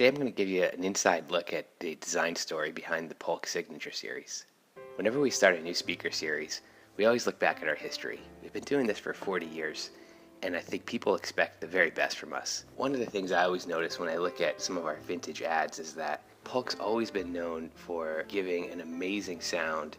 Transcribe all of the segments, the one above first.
Today I'm going to give you an inside look at the design story behind the Polk Signature Series. Whenever we start a new speaker series, we always look back at our history. We've been doing this for 40 years, and I think people expect the very best from us. One of the things I always notice when I look at some of our vintage ads is that Polk's always been known for giving an amazing sound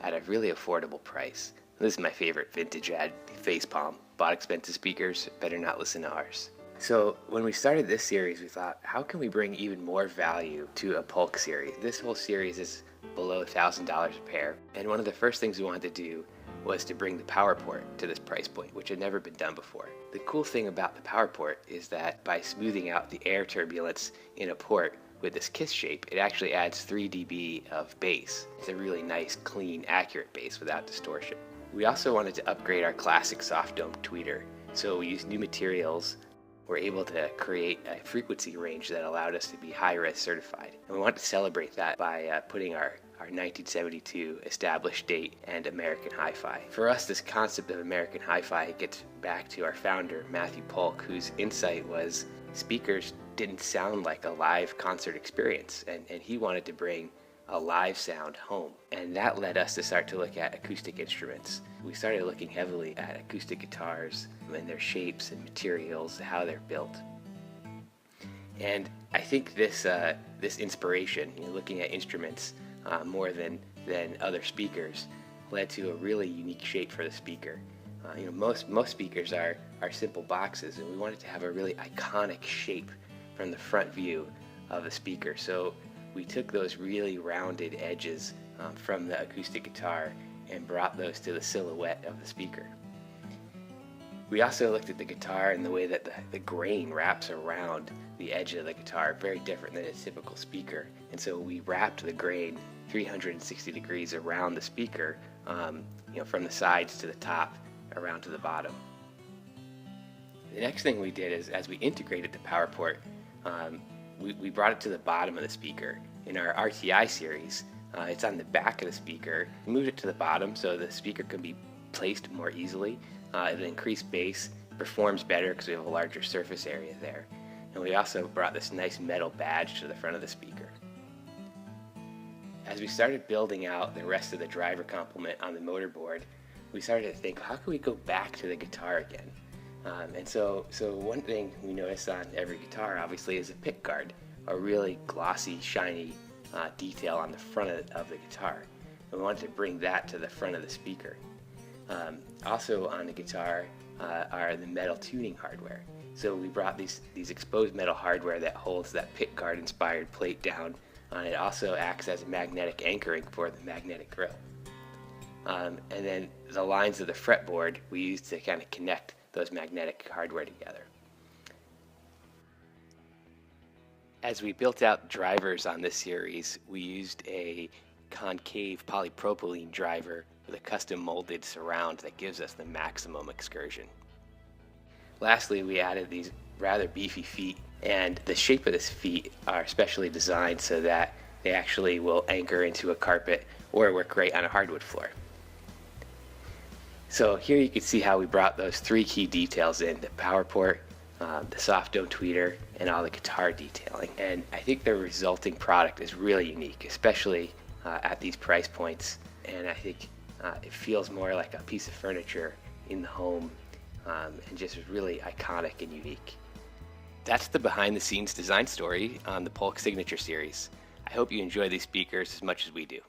at a really affordable price. This is my favorite vintage ad, Facepalm. Bought expensive speakers, better not listen to ours. So when we started this series, we thought, how can we bring even more value to a Polk series? This whole series is below $1,000 a pair. And one of the first things we wanted to do was to bring the power port to this price point, which had never been done before. The cool thing about the power port is that by smoothing out the air turbulence in a port with this kiss shape, it actually adds 3 dB of bass. It's a really nice, clean, accurate bass without distortion. We also wanted to upgrade our classic soft dome tweeter, so we used new materials. We're able to create a frequency range that allowed us to be high res certified. And we wanted to celebrate that by uh, putting our our 1972 established date and American Hi-Fi. For us, this concept of American Hi-Fi gets back to our founder, Matthew Polk, whose insight was speakers didn't sound like a live concert experience, and, and he wanted to bring a live sound home. And that led us to start to look at acoustic instruments. We started looking heavily at acoustic guitars and their shapes and materials, how they're built. And I think this uh, this inspiration, you know, looking at instruments uh, more than than other speakers, led to a really unique shape for the speaker. Uh, you know, most most speakers are are simple boxes, and we wanted to have a really iconic shape from the front view of the speaker. So we took those really rounded edges um, from the acoustic guitar and brought those to the silhouette of the speaker. We also looked at the guitar and the way that the, the grain wraps around the edge of the guitar, very different than a typical speaker. And so we wrapped the grain 360 degrees around the speaker, um, you know, from the sides to the top, around to the bottom. The next thing we did is, as we integrated the power port, um, we, we brought it to the bottom of the speaker. In our RTI series, uh, it's on the back of the speaker. We moved it to the bottom so the speaker can be placed more easily. Uh, it increased bass, performs better because we have a larger surface area there. And we also brought this nice metal badge to the front of the speaker. As we started building out the rest of the driver complement on the motor board, we started to think, how can we go back to the guitar again? Um, and so, so one thing we notice on every guitar, obviously, is a pick guard, a really glossy, shiny uh, detail on the front of, of, the guitar. And we wanted to bring that to the front of the speaker. Um, also on the guitar uh, are the metal tuning hardware. So we brought these, these exposed metal hardware that holds that pick guard inspired plate down. Uh, it also acts as a magnetic anchoring for the magnetic grill. Um, and then the lines of the fretboard we used to kind of connect those magnetic hardware together. As we built out drivers on this series, we used a concave polypropylene driver with a custom molded surround that gives us the maximum excursion. Lastly, we added these rather beefy feet, and the shape of this feet are specially designed so that they actually will anchor into a carpet or work great on a hardwood floor. So here you can see how we brought those three key details in, the power port, uh, the soft dome tweeter, and all the guitar detailing. And I think the resulting product is really unique, especially uh, at these price points. And I think uh, it feels more like a piece of furniture in the home um, and just really iconic and unique. That's the behind the scenes design story on the Polk Signature Series. I hope you enjoy these speakers as much as we do.